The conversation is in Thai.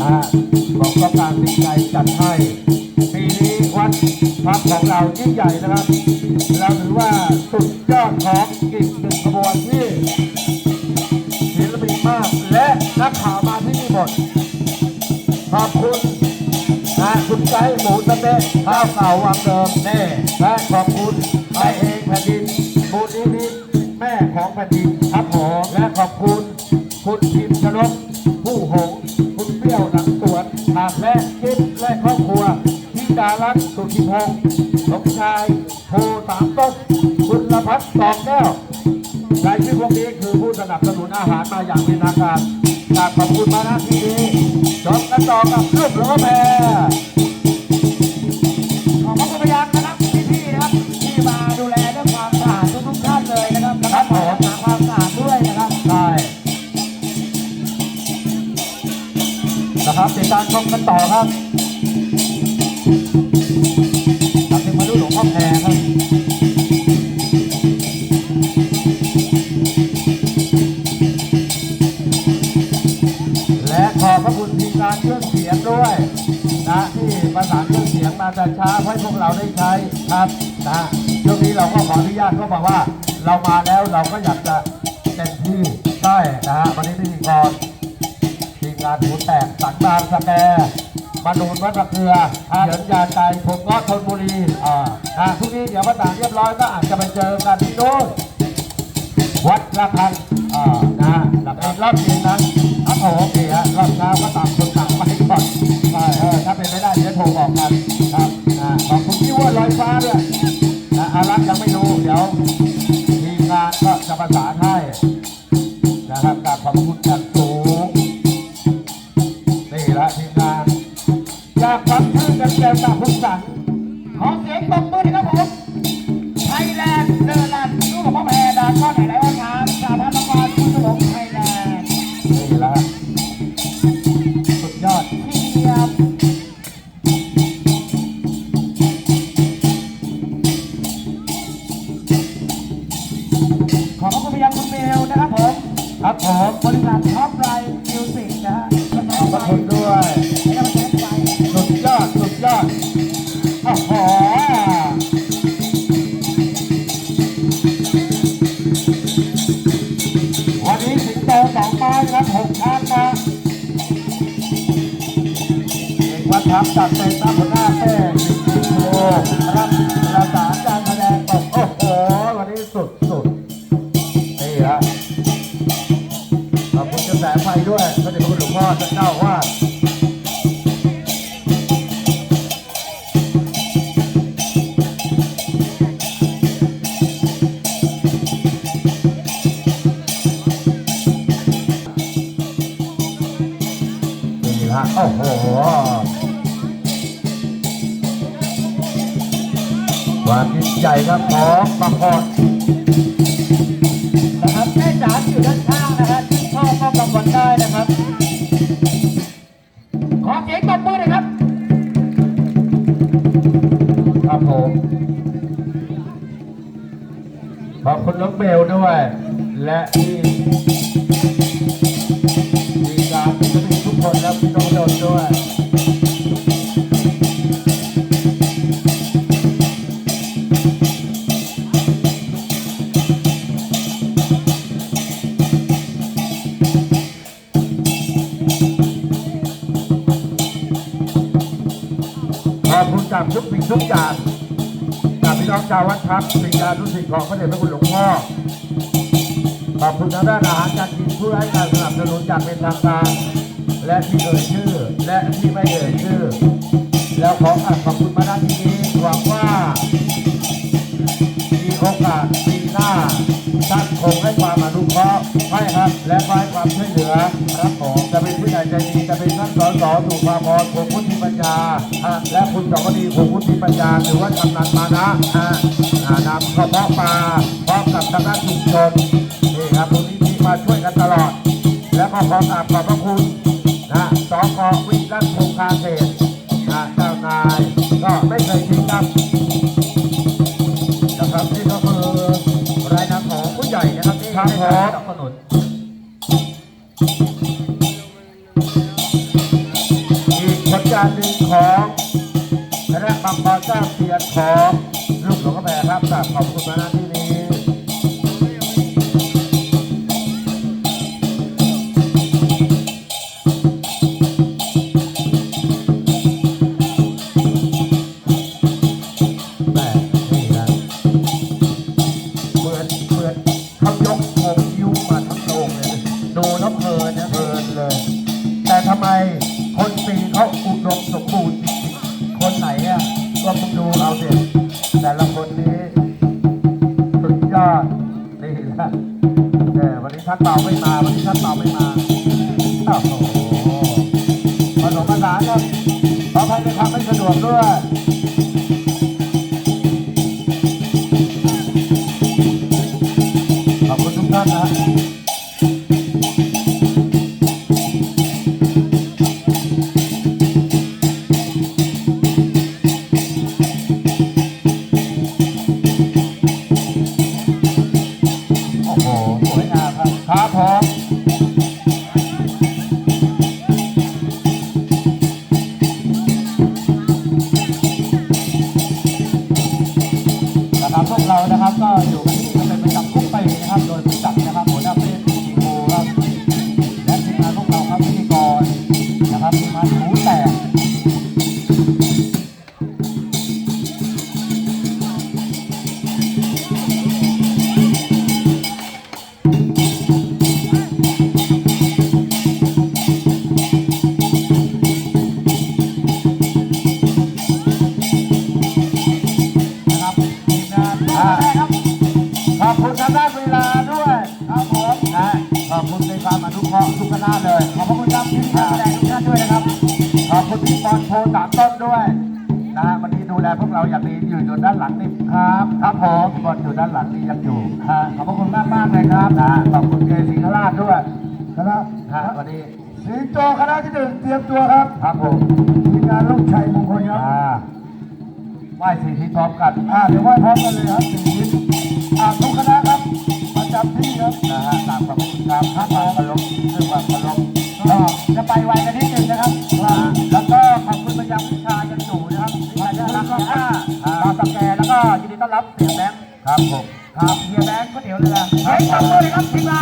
นะบอกต้องการสิ่งใดจัดให้ปีนี้วัดพักของเรายิ่งใหญ่นะครับเราถือว่าสุดยอดของอีกหนึ่งขบวนที่ศิลปินมากและนักข่าวมาที่นี่หมดขอบคุณนะคุณไก่หมูสะเต๊ะข้าวเก่าวังเดิมแน่และขอบคุณแม่เองแผ่นดินมูลนิธิแม่ของแผ่นดินครับผมและขอบคุณคุณพิมพ์ชนก ผู้หงคุณเปรี้ยวหนังสวนหาและกิ๊บและครอบครัวทิดารัตน์สุทธิพงศ์สมชายโพสามต้นคุณละพัฒน์สองแก้วรายชื่อพวกนี้คือผู้สนับสนุนอาหารมาอย่างเป็นทางการกรากขอบคุณมาณที่นี้จบกันต่อกับลูกหลวงร้อแพร ครับติดตามชมกันต่อครับกับเพลงมาดูหลวงพ่อแพรครับและขอบพระคุณทีมงานเครื่องเสียงด้วยนะที่ประสานเครื่องเสียงมาแต่ช้าให้พวกเราได้ใช้ครับนะช่วงนี้เราก็ขออนุญาตก็บอกว่า เรามาแล้วเราก็อยากจะเต็มที่ใช่นะฮะวันนี้พิธีกรที บางสแกมานูนวัดตะเกือเหยินยาใจผมก็ธนบุรีอ่านะทุกนี้เดี๋ยวประสานเรียบร้อยก็อาจจะไปเจอกันที่โน้นวัดละคันอ่านะฮะหลังจากรอบเย็นนั้นครับผมโอเคฮะรอบเช้าก็ต่างคนต่างไปก่อนใช่เออถ้าเป็นไม่ได้เดี๋ยวโทรบอกกันครับอ่าขอบคุณที่ว่าลอยฟ้าด้วยนะอารักยังไม่รู้เดี๋ยว ครับผมบริษัทท็อปไลน์มิวสิกนะฮะขอบพระคุณด้วยให้กำลังใจไปสุดยอดสุดยอดโอ้โหวันนี้สิงโตสองไม้ครับหกชาตินะเอกวัฒน์ทัพจัดเต็ม ใหญ่ครับของบางพรนะครับแม่จ๋าอยู่ด้านข้างนะฮะที่ชอบก็กำวันได้นะครับ ขอเสียงตบมือหน่อยครับ ครับผมขอบคุณน้องเบลด้วย และที่มีการทุกคนและพี่น้องโดนด้วย ทุกสิ่งทุกอย่างจากพี่น้องชาววัดครับสิ่งการรู้สึกของพระเดชพระคุณหลวงพ่อขอบคุณทางด้านอาหารการกินผู้ให้การสนับสนุนจากเป็นทางการและที่เอ่ยชื่อ และที่ไม่เอ่ยชื่อ แล้วขอขอบคุณมาณที่นี้หวังว่ามีโอกาสปีหน้าท่านคงให้ความอนุเคราะห์ให้ครับ และให้ความช่วยเหลือครับผมจะเป็นผู้ใหญ่ใจดีจะเป็นท่านสสสุภาพรคงพุทธิปัญญาฮะ และคุณสวัสดีคงพุทธิปัญญาหรือว่ากำนันมานะฮะอ่านำกระเพาะปลาพร้อมกับทางด้านชุมชนนี่ครับมูลนิธิมาช่วยกันตลอด และก็ขอกราบขอบพระคุณนะสกวิรัตคงคาเศษนะเจ้านายก็ไม่เคยทิ้งครับนะครับนี่ก็คือรายนามของผู้ใหญ่นะครับที่ให้การสนับสนุนอีกผลงานหนึ่ง ของคณะบางกรเจ้าเสียนของลูกหลวงกระแพรครับกราบขอบคุณมาณที่นี้ อุดมสมบูรณ์จริงๆคนไหนอะก็มึงดูเอาเด็แต่ละคนนี้สุดยอดนี่แหละแต่วันนี้ทักเป่าไม่มา วันนี้ทักเป่าไม่มาโอ้โหผสมผสานครับขออภัยในความไม่สะดวกด้วย พี่บอลโพสามต้นด้วยนะฮะวันนี้ดูแลพวกเราอย่างดีอยู่อยู่ด้านหลังนี่ครับครับผมพี่บอลอยู่ด้านหลังนี่ยังอยู่ฮะขอบพระคุณมากมากๆเลยครับนะขอบคุณเกสิงห์ราชด้วยคณะฮะวันนี้สิงโตคณะที่หนึ่งเตรียมตัวครับครับผมทีมงานลูกชัยมงคลครับไหว้สี่ทิศพร้อมกันอ่าเดี๋ยวไหว้พร้อมกันเลยครับสี่ทิศอ่าทุกคณะครับประจำที่ครับนะฮะ รับเสียแบงค์ครับผมครับเฮียแบงค์ก๋วยเตี๋ยวเรือเฮ้ยจับมือเลยครับทีมงาน